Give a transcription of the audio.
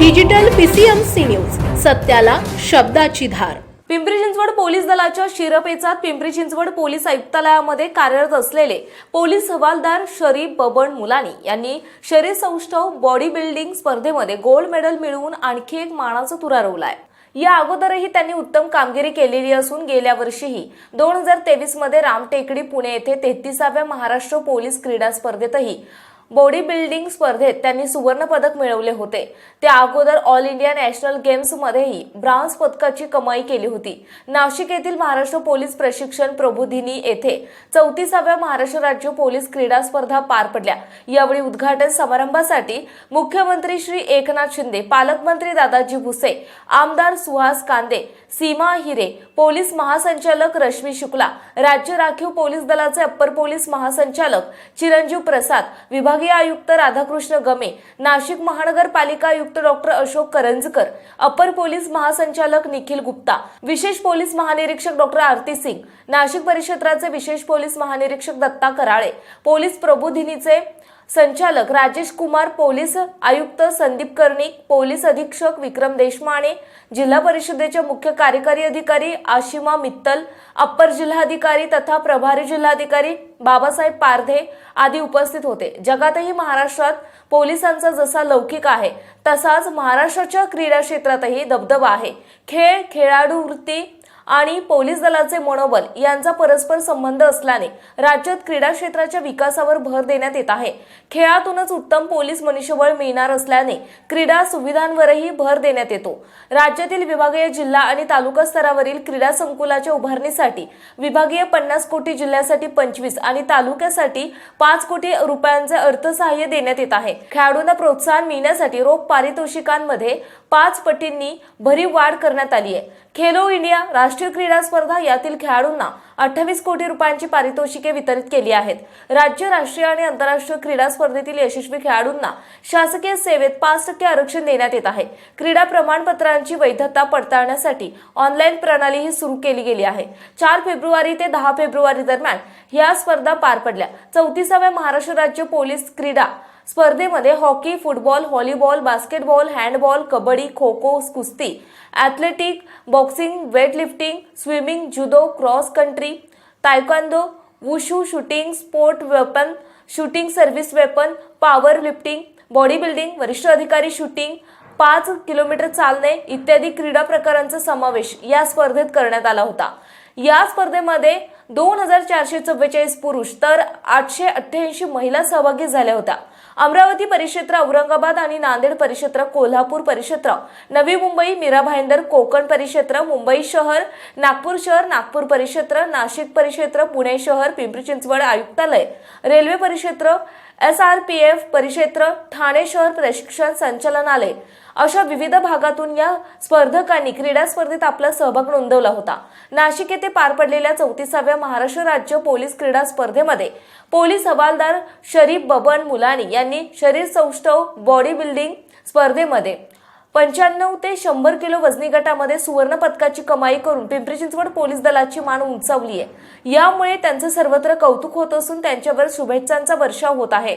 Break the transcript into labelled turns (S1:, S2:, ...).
S1: Digital PCMC news सत्याला शब्दाची धार.
S2: Pimpri Chinchwad police दलाच्या शिरपेचात पिंपरी चिंचवड पोलीस आयुक्तालयामध्ये कार्यरत असलेले पोलीस हवालदार शरीफ बबन मुलानी यांनी शरीर सौष्ठव बॉडी बिल्डिंग स्पर्धेमध्ये गोल्ड मेडल मिळवून आणखी एक मानाचा तुरा रोवलाय. या अगोदरही त्यांनी उत्तम कामगिरी केलेली असून गेल्या वर्षीही दोन हजार तेवीसमध्ये रामटेकडी पुणे येथे तेहतीसाव्या महाराष्ट्र पोलीस क्रीडा स्पर्धेतही बॉडी बिल्डिंग स्पर्धेत त्यांनी सुवर्ण पदक मिळवले होते. त्या अगोदर ऑल इंडिया नॅशनल गेम्स मध्येही पदकाची कमाई केली होती. नाशिक येथील महाराष्ट्र पोलीस प्रशिक्षण प्रबोधिनी येथे चौतीसाव्या महाराष्ट्र राज्य पोलीस क्रीडा स्पर्धा पार पडल्या. यावेळी उद्घाटन समारंभासाठी मुख्यमंत्री श्री एकनाथ शिंदे पालकमंत्री दादाजी भुसे आमदार सुहास कांदे सीमा हिरे पोलीस महासंचालक रश्मी शुक्ला राज्य राखीव पोलीस दलाचे अप्पर पोलीस महासंचालक चिरंजीव प्रसाद विभाग विभागीय आयुक्त राधाकृष्ण गमे नाशिक महानगरपालिका आयुक्त डॉक्टर अशोक करंजकर अपर पोलीस महासंचालक निखिल गुप्ता विशेष पोलीस महानिरीक्षक डॉक्टर आरती सिंग नाशिक परिक्षेत्राचे विशेष पोलीस महानिरीक्षक दत्ता कराळे पोलीस प्रबोधिनीचे संचालक राजेश कुमार पोलीस आयुक्त संदीप कर्णिक पोलीस अधीक्षक विक्रम देशमाने जिल्हा परिषदेच्या मुख्य कार्यकारी अधिकारी आशिमा मित्तल अप्पर जिल्हाधिकारी तथा प्रभारी जिल्हाधिकारी बाबासाहेब पारधे आदी उपस्थित होते. जगातही महाराष्ट्रात पोलिसांचा जसा लौकिक आहे तसाच महाराष्ट्राच्या क्रीडा क्षेत्रातही दबदबा आहे. खेळ खेळाडू वृत्ती आणि पोलीस दलाचे मनोबल यांचा परस्पर संबंध असल्याने राज्यात क्रीडा क्षेत्राच्या विकासावर भर देण्यात येत आहे. खेळातूनच उत्तम पोलीस मनुष्यबळ मिळणार असल्याने क्रीडा सुविधांवरही भर देण्यात येतो. राज्यातील विभागीय जिल्हा आणि तालुका स्तरावरील क्रीडा संकुलाच्या उभारणीसाठी विभागीय पन्नास कोटी जिल्ह्यासाठी पंचवीस आणि तालुक्यासाठी पाच कोटी रुपयांचे अर्थसहाय्य देण्यात येत आहे. खेळाडूंना प्रोत्साहन मिळण्यासाठी रोख पारितोषिकांमध्ये पाच पटींनी भरीव वाढ करण्यात आली आहे. खेलो इंडिया राष्ट्रीय क्रीडा स्पर्धा यातील खेळाडूंना अठ्ठावीस कोटी रुपयांची पारितोषिके वितरित केली आहेत. राज्य राष्ट्रीय आणि आंतरराष्ट्रीय क्रीडा स्पर्धेतील यशस्वी खेळाडूंना शासकीय सेवेत पाच टक्के आरक्षण देण्यात येत आहे. क्रीडा प्रमाणपत्रांची वैधता पडताळण्यासाठी ऑनलाईन प्रणालीही सुरू केली गेली आहे. चार फेब्रुवारी ते दहा फेब्रुवारी दरम्यान या स्पर्धा पार पडल्या. चौतीसाव्या महाराष्ट्र राज्य पोलीस क्रीडा स्पर्धेमध्ये hockey football volleyball basketball handball kabaddi kho kho कुस्ती athletic boxing weightlifting swimming judo cross country taekwondo wushu shooting sport weapon shooting service weapon power lifting body building वरिष्ठ अधिकारी शूटिंग पाच किलोमीटर चालणे इत्यादी क्रीडा प्रकारांचा समावेश या स्पर्धेत करण्यात आला होता. या स्पर्धेमध्ये दोन हजार चारशे चव्वेचाळीस पुरुष तर आठशे अठ्ठ्याऐंशी महिला सहभागी झाल्या होत्या. अमरावती परिक्षेत्र औरंगाबाद आणि नांदेड परिक्षेत्र कोल्हापूर परिक्षेत्र नवी मुंबई मीरा भाईंदर कोकण परिक्षेत्र मुंबई शहर नागपूर शहर नागपूर परिक्षेत्र नाशिक परिक्षेत्र पुणे शहर पिंपरी चिंचवड आयुक्तालय रेल्वे परिक्षेत्र एस आर पी एफ परिक्षेत्र ठाणे शहर प्रशिक्षण संचालनालय अशा विविध भागातून या स्पर्धकांनी क्रीडा स्पर्धेत आपला सहभाग नोंदवला होता. नाशिक येथे पार पडलेल्या चौतीसाव्या महाराष्ट्र राज्य पोलीस क्रीडा स्पर्धेमध्ये पोलीस हवालदार शरीफ बबन मुलानी यांनी शरीर सौष्ठव बॉडी बिल्डिंग स्पर्धेमध्ये पंच्याण्णव ते शंभर किलो वजनी गटामध्ये सुवर्ण पदकाची कमाई करून पिंपरी चिंचवड पोलीस दलाची मान उंचावली आहे यामुळे त्यांचं सर्वत्र कौतुक होत असून त्यांच्यावर शुभेच्छांचा वर्षाव होत आहे.